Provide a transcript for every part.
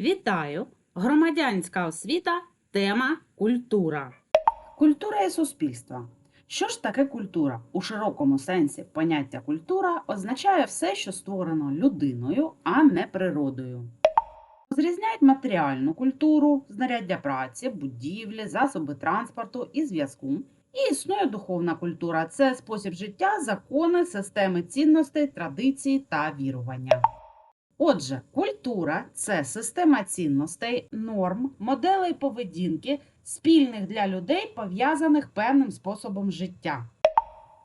Вітаю! Громадянська освіта. Тема культура. Культура і суспільство. Що ж таке культура? У широкому сенсі поняття культура означає все, що створено людиною, а не природою. Розрізняють матеріальну культуру, знаряддя праці, будівлі, засоби транспорту і зв'язку. І існує духовна культура це спосіб життя, закони, системи цінностей, традицій та вірування. Отже, культура це система цінностей, норм, моделей поведінки, спільних для людей, пов'язаних певним способом життя.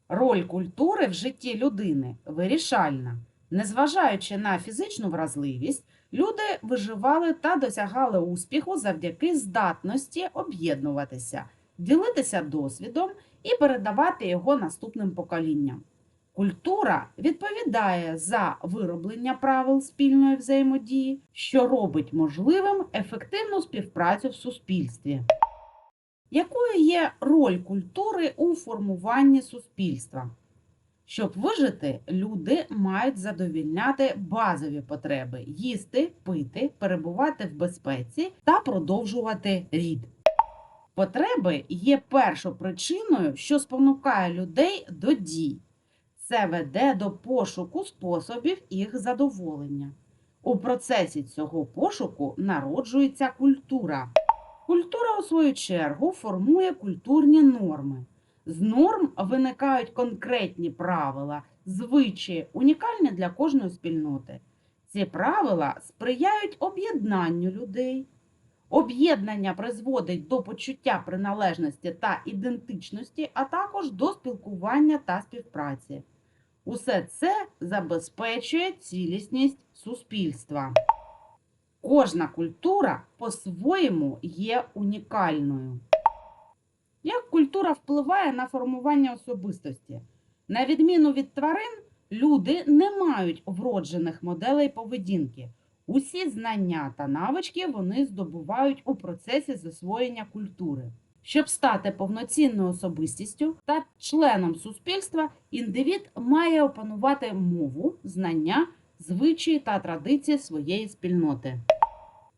Роль культури в житті людини вирішальна. Незважаючи на фізичну вразливість, люди виживали та досягали успіху завдяки здатності об'єднуватися, ділитися досвідом і передавати його наступним поколінням. Культура відповідає за вироблення правил спільної взаємодії, що робить можливим ефективну співпрацю в суспільстві. Якою є роль культури у формуванні суспільства? Щоб вижити, люди мають задовільняти базові потреби їсти, пити, перебувати в безпеці та продовжувати рід. Потреби є першопричиною, що спонукає людей до дій. Це веде до пошуку способів їх задоволення. У процесі цього пошуку народжується культура. Культура, у свою чергу, формує культурні норми. З норм виникають конкретні правила, звичаї, унікальні для кожної спільноти. Ці правила сприяють об'єднанню людей. Об'єднання призводить до почуття приналежності та ідентичності, а також до спілкування та співпраці. Усе це забезпечує цілісність суспільства. Кожна культура по-своєму є унікальною. Як культура впливає на формування особистості? На відміну від тварин, люди не мають вроджених моделей поведінки. Усі знання та навички вони здобувають у процесі засвоєння культури. Щоб стати повноцінною особистістю та членом суспільства, індивід має опанувати мову, знання, звичаї та традиції своєї спільноти.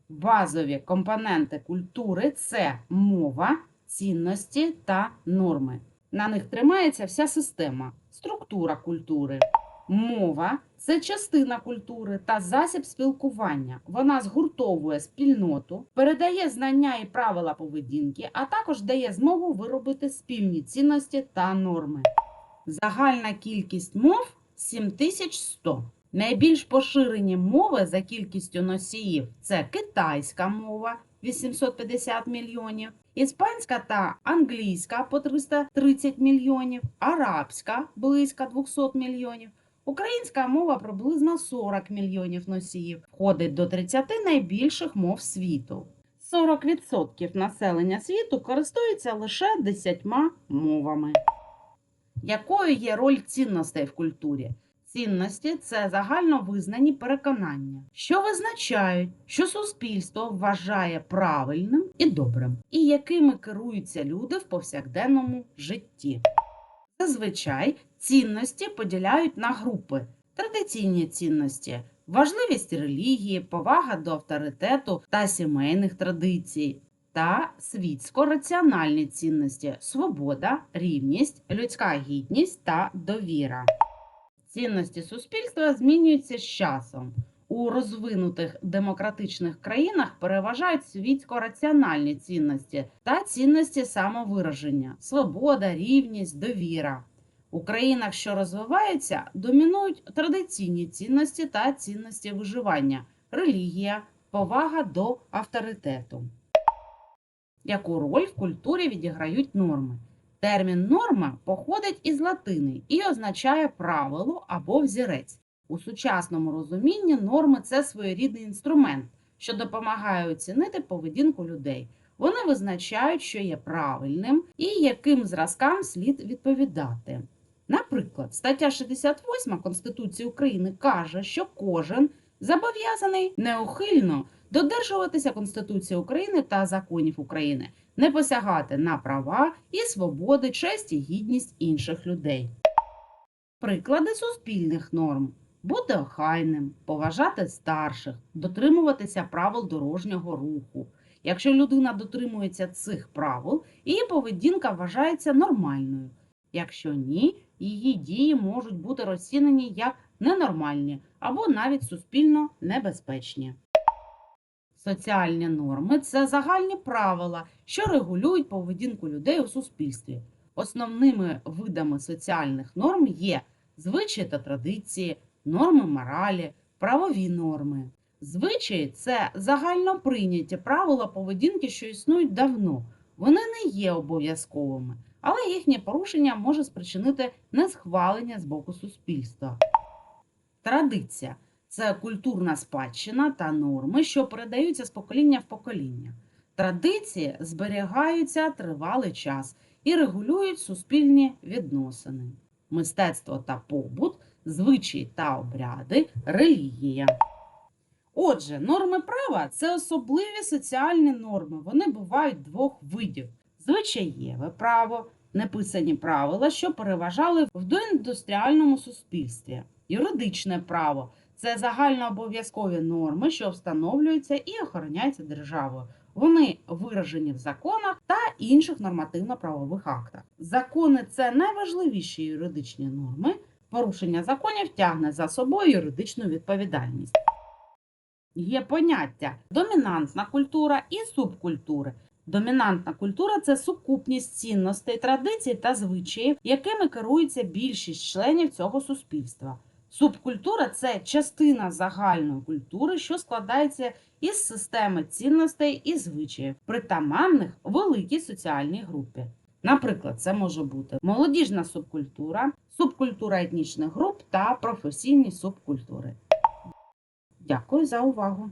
Базові компоненти культури це мова, цінності та норми. На них тримається вся система, структура культури. Мова це частина культури та засіб спілкування. Вона згуртовує спільноту, передає знання і правила поведінки, а також дає змогу виробити спільні цінності та норми. Загальна кількість мов 7100. Найбільш поширені мови за кількістю носіїв це китайська мова 850 мільйонів, іспанська та англійська по 330 мільйонів, арабська близько 200 мільйонів. Українська мова приблизно 40 мільйонів носіїв, входить до 30 найбільших мов світу. 40% населення світу користуються лише 10 мовами. Якою є роль цінностей в культурі? Цінності це загально визнані переконання, що визначають, що суспільство вважає правильним і добрим, і якими керуються люди в повсякденному житті. Зазвичай цінності поділяють на групи: традиційні цінності, важливість релігії, повага до авторитету та сімейних традицій, та світсько-раціональні цінності свобода, рівність, людська гідність та довіра. Цінності суспільства змінюються з часом. У розвинутих демократичних країнах переважають світсько-раціональні цінності та цінності самовираження, свобода, рівність, довіра. У країнах, що розвиваються, домінують традиційні цінності та цінності виживання, релігія, повага до авторитету. Яку роль в культурі відіграють норми? Термін норма походить із латини і означає правило або взірець. У сучасному розумінні норми це своєрідний інструмент, що допомагає оцінити поведінку людей. Вони визначають, що є правильним і яким зразкам слід відповідати. Наприклад, стаття 68 Конституції України каже, що кожен зобов'язаний неухильно додержуватися Конституції України та законів України, не посягати на права і свободи, честь і гідність інших людей. Приклади суспільних норм. Бути охайним, поважати старших, дотримуватися правил дорожнього руху. Якщо людина дотримується цих правил, її поведінка вважається нормальною. Якщо ні, її дії можуть бути розцінені як ненормальні або навіть суспільно небезпечні. Соціальні норми це загальні правила, що регулюють поведінку людей у суспільстві. Основними видами соціальних норм є звичаї та традиції, норми моралі, правові норми. Звичаї це загально прийняті правила поведінки, що існують давно. Вони не є обов'язковими, але їхнє порушення може спричинити несхвалення з боку суспільства. Традиція це культурна спадщина та норми, що передаються з покоління в покоління. Традиції зберігаються тривалий час і регулюють суспільні відносини. Мистецтво та побут, звичаї та обряди, релігія. Отже, норми права це особливі соціальні норми. Вони бувають двох видів: звичаєве право, неписані правила, що переважали в доіндустріальному суспільстві, юридичне право це загальнообов'язкові норми, що встановлюються і охороняються державою. Вони виражені в законах та інших нормативно-правових актах. Закони це найважливіші юридичні норми. Порушення законів тягне за собою юридичну відповідальність. Є поняття домінантна культура і субкультури. Домінантна культура це сукупність цінностей, традицій та звичаїв, якими керується більшість членів цього суспільства. Субкультура це частина загальної культури, що складається із системи цінностей і звичаїв, притаманних великій соціальній групі. Наприклад, це може бути молодіжна субкультура, субкультура етнічних груп та професійні субкультури. Дякую за увагу!